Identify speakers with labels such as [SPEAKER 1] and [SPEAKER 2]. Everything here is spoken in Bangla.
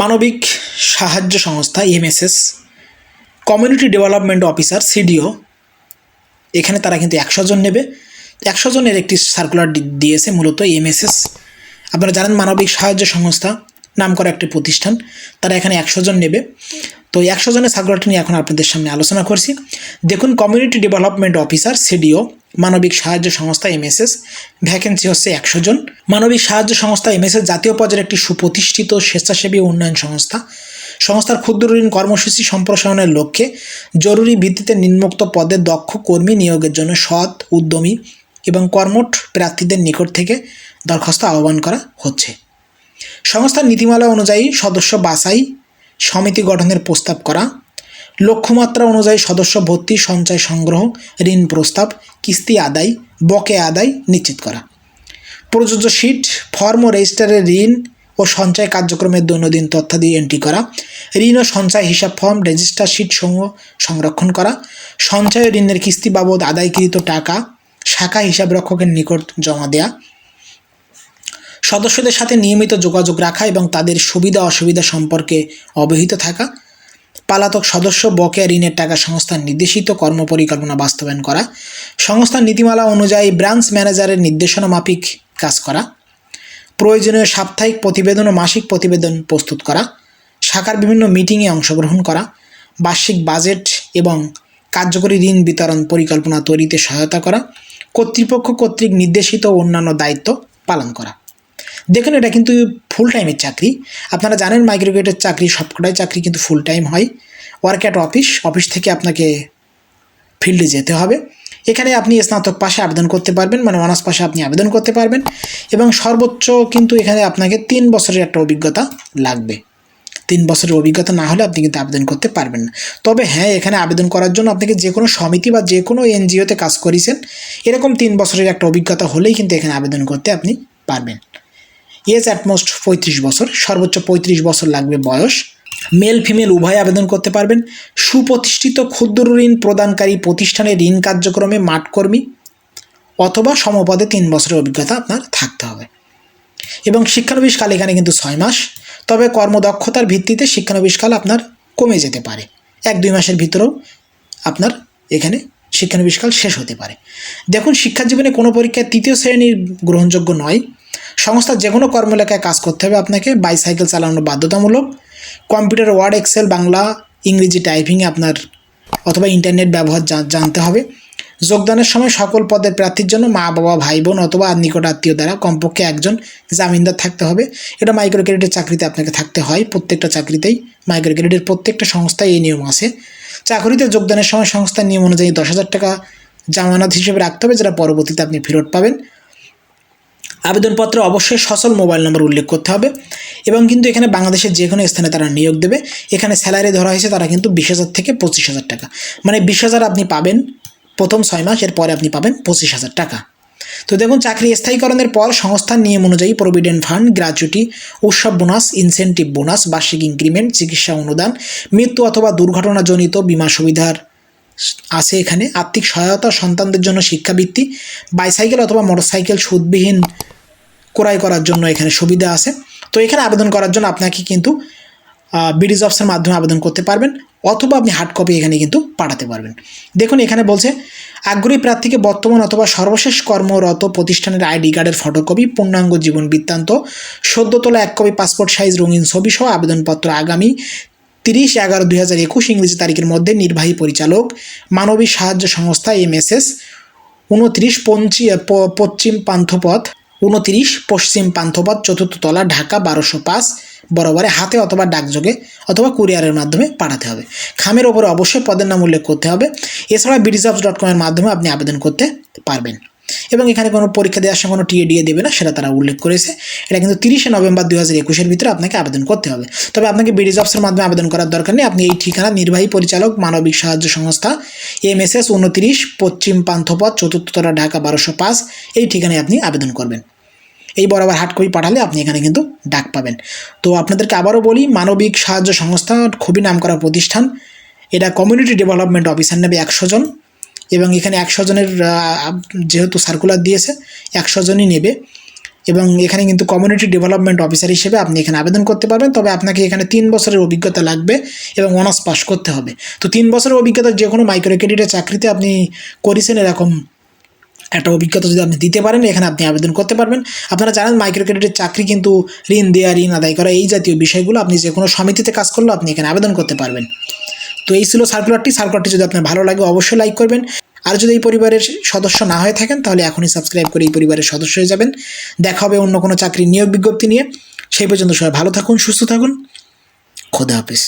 [SPEAKER 1] মানবিক সাহায্য সংস্থা MSS community development officer CDO এখানে তারা কিন্তু একশো জন নেবে। একশো জনের একটি সার্কুলার দিয়েছে মূলত এমএসএস। আপনারা জানেন মানবিক সাহায্য সংস্থা নাম করা একটি প্রতিষ্ঠান, তারা এখানে একশো জন নেবে। তো একশো জনের সার্কুলারটি নিয়ে এখন আপনাদের সামনে আলোচনা করছি। দেখুন কমিউনিটি ডেভেলপমেন্ট অফিসার সিডিও মানবিক সাহায্য সংস্থা এমএসএস ভ্যাকেন্সি হচ্ছে একশো জন। মানবিক সাহায্য সংস্থা এমএসএস জাতীয় পর্যায়ের একটি সুপ্রতিষ্ঠিত স্বেচ্ছাসেবী উন্নয়ন সংস্থা। সংস্থার ক্ষুদ্র ঋণ কর্মসূচি সম্প্রসারণের লক্ষ্যে জরুরি ভিত্তিতে নিম্নোক্ত পদে দক্ষ কর্মী নিয়োগের জন্য সৎ, উদ্যমী এবং কর্মঠ প্রার্থীদের নিকট থেকে দরখাস্ত আহ্বান করা হচ্ছে। সংস্থার নীতিমালা অনুযায়ী সদস্য বাছাই সমিতি গঠনের প্রস্তাব করা, লক্ষ্যমাত্রা অনুযায়ী সদস্য ভর্তি, সঞ্চয় সংগ্রহ, ঋণ প্রস্তাব, কিস্তি আদায় বকে আদায় নিশ্চিত করা। প্রযোজ্য শীট, ফর্ম ও রেজিস্টারের ঋণ ও সঞ্চয় কার্যক্রমের দৈনন্দিন তথ্যাদি এন্ট্রি করা, ঋণ ও সঞ্চয় হিসাব ফর্ম রেজিস্টার শীট সমূহ সংরক্ষণ করা, সঞ্চয় ঋণের কিস্তি বাবদ আদায়কৃত টাকা, শাখা হিসাব রক্ষকের নিকট জমা দেয়া সদস্যদের সাথে নিয়মিত যোগাযোগ রাখা এবং তাদের সুবিধা অসুবিধা সম্পর্কে অবহিত থাকা, পালাতক সদস্য বকেয়া ঋণের টাকা সংস্থার নির্দেশিত কর্মপরিকল্পনা বাস্তবায়ন করা, সংস্থার নীতিমালা অনুযায়ী ব্রাঞ্চ ম্যানেজারের নির্দেশনা মাফিক কাজ করা, প্রয়োজনীয় সাপ্তাহিক প্রতিবেদন ও মাসিক প্রতিবেদন প্রস্তুত করা, শাখার বিভিন্ন মিটিংয়ে অংশগ্রহণ করা, বার্ষিক বাজেট এবং কার্যকরী ঋণ বিতরণ পরিকল্পনা তৈরিতে সহায়তা করা, কর্তৃপক্ষ কর্তৃক নির্দেশিত অন্যান্য দায়িত্ব পালন করা। দেখুন, এটা কিন্তু ফুল টাইমের চাকরি। আপনারা জানেন মাইক্রোগেটের চাকরি, সবকটাই চাকরি কিন্তু ফুল টাইম হয়। ওয়ার্ক অ্যাট অফিস অফিস থেকে আপনাকে ফিল্ডে যেতে হবে। এখানে আপনি স্নাতক পাশে আবেদন করতে পারবেন মানে অনার্স পাশে আপনি আবেদন করতে পারবেন। এবং সর্বোচ্চ কিন্তু এখানে আপনাকে তিন বছরের একটা অভিজ্ঞতা লাগবে। তিন বছরের অভিজ্ঞতা না হলে আপনি কিন্তু আবেদন করতে পারবেন না। তবে হ্যাঁ এখানে আবেদন করার জন্য আপনাকে যে কোনো সমিতি বা যে কোনো এনজিওতে কাজ করেছেন, এরকম তিন বছরের একটা অভিজ্ঞতা হলেই কিন্তু এখানে আবেদন করতে আপনি পারবেন। এজ অ্যাটমোস্ট পঁয়ত্রিশ বছর, সর্বোচ্চ পঁয়ত্রিশ বছর লাগবে বয়স। মেল ফিমেল উভয় আবেদন করতে পারবেন। সুপ্রতিষ্ঠিত ক্ষুদ্র ঋণ প্রদানকারী প্রতিষ্ঠানের ঋণ কার্যক্রমে মাঠকর্মী অথবা সমপদে তিন বছরের অভিজ্ঞতা আপনার থাকতে হবে। এবং শিক্ষানবিশকাল এখানে কিন্তু ছয় মাস। তবে কর্মদক্ষতার ভিত্তিতে শিক্ষানবিশকাল আপনার কমে যেতে পারে। এক, দুই মাসের ভিতরেও আপনার এখানে শিক্ষানবিশকাল শেষ হতে পারে। দেখুন শিক্ষা জীবনে কোনো পরীক্ষায় তৃতীয় শ্রেণির গ্রহণযোগ্য নয়। সংস্থার যে কোনো কর্মলেখায় কাজ করতে হবে আপনাকে বাইসাইকেল চালানো বাধ্যতামূলক কম্পিউটার ওয়ার্ড এক্সেল বাংলা, ইংরেজি টাইপিংয়ে আপনার অথবা ইন্টারনেট ব্যবহার জানতে হবে। যোগদানের সময় সকল পদের প্রার্থীর জন্য মা, বাবা, ভাই, বোন অথবা নিকট আত্মীয় দ্বারা কমপক্ষে একজন জামিনদার থাকতে হবে। এটা মাইক্রো ক্রেডিটের চাকরিতে আপনাকে থাকতে হয়, প্রত্যেকটা চাকরিতেই মাইক্রো ক্রেডিটের প্রত্যেকটা সংস্থায় এই নিয়ম আছে। চাকরিতে যোগদানের সময় সংস্থার নিয়ম অনুযায়ী দশ হাজার টাকা জামানত হিসেবে রাখতে হবে, যেটা পরবর্তীতে আপনি ফেরত পাবেন। আবেদনপত্রে অবশ্যই সচল মোবাইল নম্বর উল্লেখ করতে হবে এবং কিন্তু এখানে বাংলাদেশের যে কোনো স্থানে তারা নিয়োগ দেবে। এখানে স্যালারি ধরা হয়েছে তারা কিন্তু বিশ হাজার থেকে পঁচিশ হাজার টাকা। মানে বিশ হাজার আপনি পাবেন প্রথম ছয় মাস, এরপরে আপনি পাবেন পঁচিশ হাজার টাকা। তো দেখুন, চাকরি স্থায়ীকরণের পর সংস্থার নিয়ম অনুযায়ী প্রভিডেন্ট ফান্ড গ্র্যাচুইটি উৎসব বোনাস ইনসেন্টিভ বোনাস বার্ষিক ইনক্রিমেন্ট চিকিৎসা অনুদান, মৃত্যু অথবা দুর্ঘটনাজনিত বিমা সুবিধার আছে এখানে। আর্থিক সহায়তা সন্তানদের জন্য শিক্ষাবৃত্তি বাইসাইকেল অথবা মোটরসাইকেল সুদবিহীন ক্রয় করার জন্য এখানে সুবিধা আছে। তো এখানে আবেদন করার জন্য আপনাকে কিন্তু বিডিজ অফিসের মাধ্যমে আবেদন করতে পারবেন অথবা আপনি হার্ড কপি এখানে কিন্তু পাঠাতে পারবেন। দেখুন, এখানে বলছে, আগ্রহী প্রার্থীকে বর্তমান অথবা সর্বশেষ কর্মরত প্রতিষ্ঠানের আইডি কার্ডের ফটোকপি পূর্ণাঙ্গ জীবন বৃত্তান্ত সদ্য তোলা এক কপি পাসপোর্ট সাইজ রঙিন ছবি সহ আবেদনপত্র আগামী তিরিশ এগারো দুই হাজার একুশ ইংরেজি তারিখের মধ্যে নির্বাহী পরিচালক, মানবিক সাহায্য সংস্থা এমএসএস উনত্রিশ পঞ্চি পশ্চিম পান্থপথ উনত্রিশ, পশ্চিম পান্থপথ, চতুর্থ তলা, ঢাকা, বারোশো পাঁচ, বরাবরে হাতে অথবা ডাকযোগে অথবা কুরিয়ারের মাধ্যমে পাঠাতে হবে। খামের ওপরে অবশ্যই পদের নাম উল্লেখ করতে হবে। এছাড়া বিডিজবস ডট কমের মাধ্যমে আপনি আবেদন করতে পারবেন। এবং এখানে কোনো পরীক্ষা দেওয়ার সময় কোনো টিএ দিয়ে দেবে না, সেটা তারা উল্লেখ করেছে। এটা কিন্তু তিরিশে নভেম্বর দু হাজার একুশের ভিতরে আপনাকে আবেদন করতে হবে। তবে আপনাকে বিডি জবসের মাধ্যমে আবেদন করার দরকার নেই। আপনি এই ঠিকানা নির্বাহী পরিচালক, মানবিক সাহায্য সংস্থা এম এস এস উনত্রিশ, পশ্চিম পান্থপথ চতুর্থতলা ঢাকা, বারোশো পাঁচ, এই ঠিকানায় আপনি আবেদন করবেন। এই বরাবর হার্ড কপি পাঠালে আপনি এখানে কিন্তু ডাক পাবেন। তো আপনাদেরকে আবারও বলি, মানবিক সাহায্য সংস্থা খুবই নামকরা প্রতিষ্ঠান। এটা কমিউনিটি ডেভেলপমেন্ট অফিসার নেবে একশো জন এবং এখানে একশো জনের যেহেতু সার্কুলার দিয়েছে, একশো জনই নেবে এবং এখানে কিন্তু কমিউনিটি ডেভেলপমেন্ট অফিসার হিসেবে আপনি এখানে আবেদন করতে পারবেন। তবে আপনাকে এখানে তিন বছরের অভিজ্ঞতা লাগবে এবং অনার্স পাস করতে হবে। তো তিন বছরের অভিজ্ঞতা যে কোনো মাইক্রো ক্রেডিটের চাকরিতে আপনি করেছেন এরকম একটা অভিজ্ঞতা যদি আপনি দিতে পারেন, এখানে আপনি আবেদন করতে পারবেন। আপনারা জানেন মাইক্রো ক্রেডিটের চাকরি কিন্তু ঋণ দেওয়া ঋণ আদায় করা, এই জাতীয় বিষয়গুলো আপনি যে কোনো সমিতিতে কাজ করলেও আপনি এখানে আবেদন করতে পারবেন। তো এই ছিল সার্কুলারটি সার্কুলারটি যদি আপনার ভালো লাগে, অবশ্যই লাইক করবেন। আর যদি এই পরিবারের সদস্য না হয়ে থাকেন, তাহলে এখনই সাবস্ক্রাইব করে এই পরিবারের সদস্য হয়ে যাবেন। দেখা হবে অন্য কোনো চাকরির নিয়োগ বিজ্ঞপ্তি নিয়ে। সেই পর্যন্ত সবাই ভালো থাকুন, সুস্থ থাকুন। খোদা হাফিজ।